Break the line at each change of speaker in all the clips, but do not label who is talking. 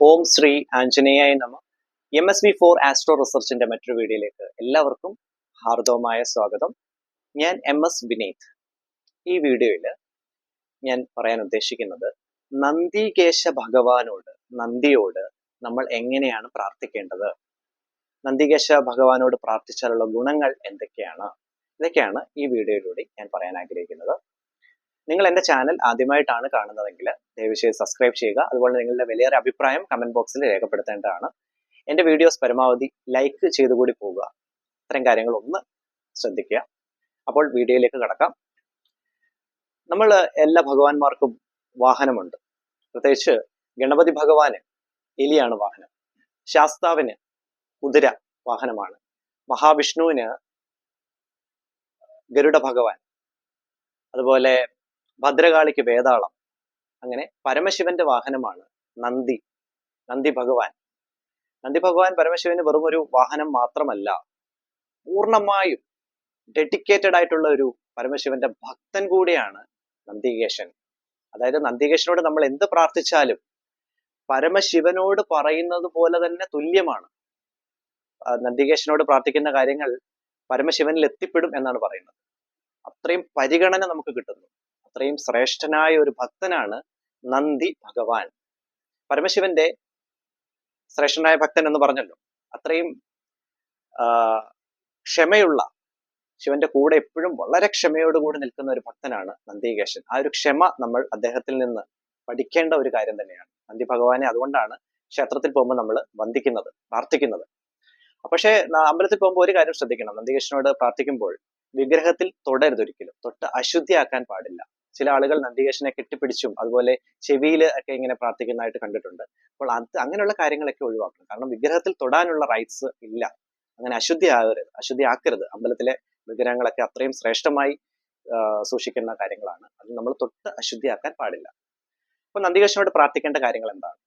ഓം ശ്രീ ആഞ്ജനേയായ നമ. M S V for astro റിസർച്ചിന്റെ മറ്റൊരു വീഡിയോയിലേക്ക് എല്ലാവർക്കും ഹാർദവമായ സ്വാഗതം. ഞാൻ എം എസ് വിനീത്. ഈ വീഡിയോയിൽ ഞാൻ പറയാൻ ഉദ്ദേശിക്കുന്നത് നന്ദികേശ ഭഗവാനോട് നന്ദിയോട് നമ്മൾ എങ്ങനെയാണ് പ്രാർത്ഥിക്കേണ്ടത്? നന്ദികേശ ഭഗവാനോട് പ്രാർത്ഥിച്ചാലുള്ള ഗുണങ്ങൾ എന്തൊക്കെയാണ്? ഇതൊക്കെയാണ് ഈ വീഡിയോയിലൂടെ ഞാൻ പറയാൻ ആഗ്രഹിക്കുന്നത്. നിങ്ങൾ എന്റെ ചാനൽ ആദ്യമായിട്ടാണ് കാണുന്നതെങ്കിൽ ദയവുചെയ്ത് സബ്സ്ക്രൈബ് ചെയ്യുക. അതുപോലെ നിങ്ങളുടെ വലിയൊരു അഭിപ്രായം കമന്റ് ബോക്സിൽ രേഖപ്പെടുത്തേണ്ടതാണ്. എന്റെ വീഡിയോസ് പരമാവധി ലൈക്ക് ചെയ്തുകൂടി പോവുക ഇത്തരം കാര്യങ്ങൾ ഒന്ന് ശ്രദ്ധിക്കുക. അപ്പോൾ വീഡിയോയിലേക്ക് കടക്കാം. നമ്മൾ എല്ലാ ഭഗവാന്മാർക്കും വാഹനമുണ്ട്. പ്രത്യേകിച്ച് ഗണപതി ഭഗവാന് എലിയാണ് വാഹനം. ശാസ്താവിന് കുതിര വാഹനമാണ്. മഹാവിഷ്ണുവിന് ഗരുഡ ഭഗവാൻ. അതുപോലെ ഭദ്രകാളിക്ക് വേതാളം. അങ്ങനെ പരമശിവന്റെ വാഹനമാണ് നന്ദി നന്ദി ഭഗവാൻ. നന്ദി ഭഗവാൻ പരമശിവന് വെറും ഒരു വാഹനം മാത്രമല്ല പൂർണമായും ഡെഡിക്കേറ്റഡ് ആയിട്ടുള്ള ഒരു പരമശിവന്റെ ഭക്തൻ കൂടിയാണ് നന്ദികേശൻ. അതായത് നന്ദികേശനോട് നമ്മൾ എന്ത് പ്രാർത്ഥിച്ചാലും പരമശിവനോട് പറയുന്നത് പോലെ തന്നെ തുല്യമാണ്. നന്ദികേശനോട് പ്രാർത്ഥിക്കുന്ന കാര്യങ്ങൾ പരമശിവനിൽ എത്തിപ്പെടും എന്നാണ് പറയുന്നത്. അത്രയും പരിഗണന നമുക്ക് കിട്ടുന്നു. അത്രയും ശ്രേഷ്ഠനായ ഒരു ഭക്തനാണ് നന്ദി ഭഗവാൻ. പരമശിവന്റെ ശ്രേഷ്ഠനായ ഭക്തൻ എന്ന് പറഞ്ഞല്ലോ. അത്രയും ക്ഷമയുള്ള ശിവന്റെ കൂടെ എപ്പോഴും വളരെ ക്ഷമയോടുകൂടി നിൽക്കുന്ന ഒരു ഭക്തനാണ് നന്ദികേശൻ. ആ ഒരു ക്ഷമ നമ്മൾ അദ്ദേഹത്തിൽ നിന്ന് പഠിക്കേണ്ട ഒരു കാര്യം തന്നെയാണ്. നന്ദി ഭഗവാനെ അതുകൊണ്ടാണ് ക്ഷേത്രത്തിൽ പോകുമ്പോൾ നമ്മൾ വന്ദിക്കുന്നത് പ്രാർത്ഥിക്കുന്നത്. പക്ഷേ അമ്പലത്തിൽ പോകുമ്പോൾ ഒരു കാര്യം ശ്രദ്ധിക്കണം. നന്ദികേശനോട് പ്രാർത്ഥിക്കുമ്പോൾ വിഗ്രഹത്തിൽ തൊടരുത് ഒരിക്കലും. തൊട്ട് അശുദ്ധിയാക്കാൻ പാടില്ല. ചില ആളുകൾ നന്ദികേശനെ കെട്ടിപ്പിടിച്ചും അതുപോലെ ചെവിയിൽ ഒക്കെ ഇങ്ങനെ പ്രാർത്ഥിക്കുന്നതായിട്ട് കണ്ടിട്ടുണ്ട്. അപ്പോൾ അത് അങ്ങനെയുള്ള കാര്യങ്ങളൊക്കെ ഒഴിവാക്കണം. കാരണം വിഗ്രഹത്തിൽ തൊടാനുള്ള റൈറ്റ്സ് ഇല്ല. അങ്ങനെ അശുദ്ധി ആകരുത് അശുദ്ധി ആക്കരുത് അമ്പലത്തിലെ വിഗ്രഹങ്ങളൊക്കെ അത്രയും ശ്രേഷ്ഠമായി സൂക്ഷിക്കുന്ന കാര്യങ്ങളാണ്. അത് നമ്മൾ തൊട്ട് അശുദ്ധിയാക്കാൻ പാടില്ല. അപ്പൊ നന്ദികേശനോട് പ്രാർത്ഥിക്കേണ്ട കാര്യങ്ങൾ എന്താണ്?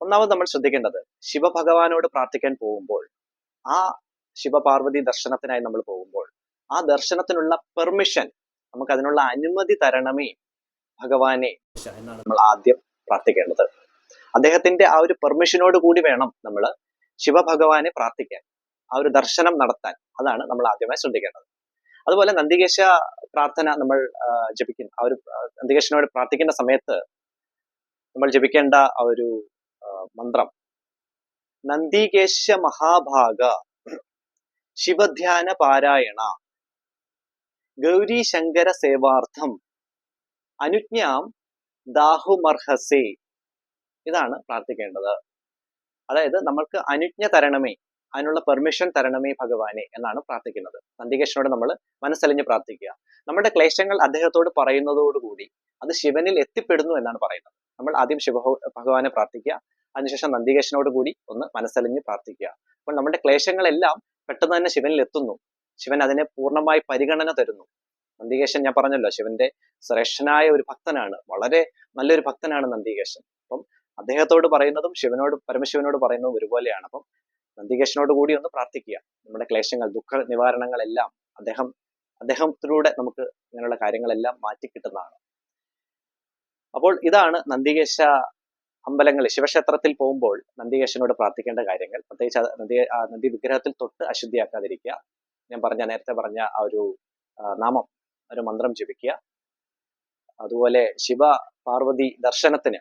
ഒന്നാമത് നമ്മൾ ശ്രദ്ധിക്കേണ്ടത് ശിവഭഗവാനോട് പ്രാർത്ഥിക്കാൻ പോകുമ്പോൾ ആ ശിവപാർവതി ദർശനത്തിനായി നമ്മൾ പോകുമ്പോൾ ആ ദർശനത്തിനുള്ള പെർമിഷൻ നമുക്ക് അതിനുള്ള അനുമതി തരണമേ ഭഗവാനെ നമ്മൾ ആദ്യം പ്രാർത്ഥിക്കേണ്ടത്. അദ്ദേഹത്തിന്റെ ആ ഒരു പെർമിഷനോട് കൂടി വേണം നമ്മൾ ശിവഭഗവാനെ പ്രാർത്ഥിക്കാൻ ആ ഒരു ദർശനം നടത്താൻ. അതാണ് നമ്മൾ ആദ്യമായി ശ്രദ്ധിക്കേണ്ടത്. അതുപോലെ നന്ദികേശ പ്രാർത്ഥന നമ്മൾ ജപിക്കുന്ന ആ ഒരു നന്ദികേശനോട് പ്രാർത്ഥിക്കേണ്ട സമയത്ത് നമ്മൾ ജപിക്കേണ്ട ആ ഒരു മന്ത്രം നന്ദികേശ മഹാഭാഗ ശിവധ്യാന പാരായണ ഗൗരി ശങ്കര സേവാർത്ഥം അനുജ്ഞാം ദാഹുമർഹസേ. ഇതാണ് പ്രാർത്ഥിക്കേണ്ടത്. അതായത് നമ്മൾക്ക് അനുജ്ഞ തരണമേ അതിനുള്ള പെർമിഷൻ തരണമേ ഭഗവാനെ എന്നാണ് പ്രാർത്ഥിക്കുന്നത്. നന്ദികേശനോട് നമ്മൾ മനസ്സലിഞ്ഞ് പ്രാർത്ഥിക്കുക. നമ്മുടെ ക്ലേശങ്ങൾ അദ്ദേഹത്തോട് പറയുന്നതോടുകൂടി അത് ശിവനിൽ എത്തിപ്പെടുന്നു എന്നാണ് പറയുന്നത്. നമ്മൾ ആദ്യം ശിവ ഭഗവാനെ പ്രാർത്ഥിക്കുക. അതിനുശേഷം നന്ദികേശനോട് കൂടി ഒന്ന് മനസ്സലിഞ്ഞ് പ്രാർത്ഥിക്കുക. അപ്പോൾ നമ്മുടെ ക്ലേശങ്ങളെല്ലാം പെട്ടെന്ന് തന്നെ ശിവനിൽ എത്തുന്നു. ശിവൻ അതിനെ പൂർണമായി പരിഗണന തരുന്നു. നന്ദികേശൻ ഞാൻ പറഞ്ഞല്ലോ ശിവന്റെ ശ്രേഷ്ഠനായ ഒരു ഭക്തനാണ്. വളരെ നല്ലൊരു ഭക്തനാണ് നന്ദികേശൻ. അപ്പം അദ്ദേഹത്തോട് പറയുന്നതും ശിവനോട് പരമശിവനോട് പറയുന്നതും ഒരുപോലെയാണ്. അപ്പം നന്ദികേശനോട് കൂടി ഒന്ന് പ്രാർത്ഥിക്കുക. നമ്മുടെ ക്ലേശങ്ങൾ ദുഃഖ നിവാരണങ്ങളെല്ലാം അദ്ദേഹം അദ്ദേഹത്തിലൂടെ നമുക്ക് ഇങ്ങനെയുള്ള കാര്യങ്ങളെല്ലാം മാറ്റി കിട്ടുന്നതാണ്. അപ്പോൾ ഇതാണ് നന്ദികേശ അമ്പലങ്ങളിൽ ശിവക്ഷേത്രത്തിൽ പോകുമ്പോൾ നന്ദികേശനോട് പ്രാർത്ഥിക്കേണ്ട കാര്യങ്ങൾ. പ്രത്യേകിച്ച് നന്ദി നന്ദി വിഗ്രഹത്തിൽ തൊട്ട് അശുദ്ധിയാക്കാതിരിക്കുക. ഞാൻ പറഞ്ഞ നേരത്തെ പറഞ്ഞ ആ ഒരു നാമം ഒരു മന്ത്രം ജപിക്കുക. അതുപോലെ ശിവ പാർവതി ദർശനത്തിന്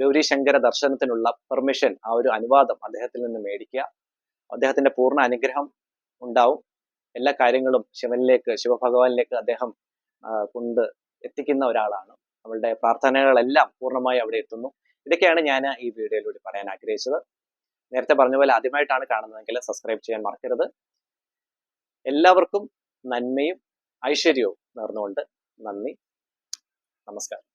ഗൗരി ശങ്കര ദർശനത്തിനുള്ള പെർമിഷൻ ആ ഒരു അനുവാദം അദ്ദേഹത്തിൽ നിന്ന് മേടിക്കുക. അദ്ദേഹത്തിന്റെ പൂർണ അനുഗ്രഹം ഉണ്ടാവും. എല്ലാ കാര്യങ്ങളും ശിവനിലേക്ക് ശിവഭഗവാനിലേക്ക് അദ്ദേഹം കൊണ്ട് എത്തിക്കുന്ന ഒരാളാണ്. നമ്മളുടെ പ്രാർത്ഥനകളെല്ലാം പൂർണമായി അവിടെ എത്തുന്നു. ഇതൊക്കെയാണ് ഞാൻ ഈ വീഡിയോയിലൂടെ പറയാൻ ആഗ്രഹിച്ചത്. നേരത്തെ പറഞ്ഞ പോലെ ആദ്യമായിട്ടാണ് കാണുന്നതെങ്കിൽ സബ്സ്ക്രൈബ് ചെയ്യാൻ മറക്കരുത്. എല്ലാവർക്കും നന്മയും ഐശ്വര്യവും നേർന്നുകൊണ്ട് നന്ദി. നമസ്കാരം.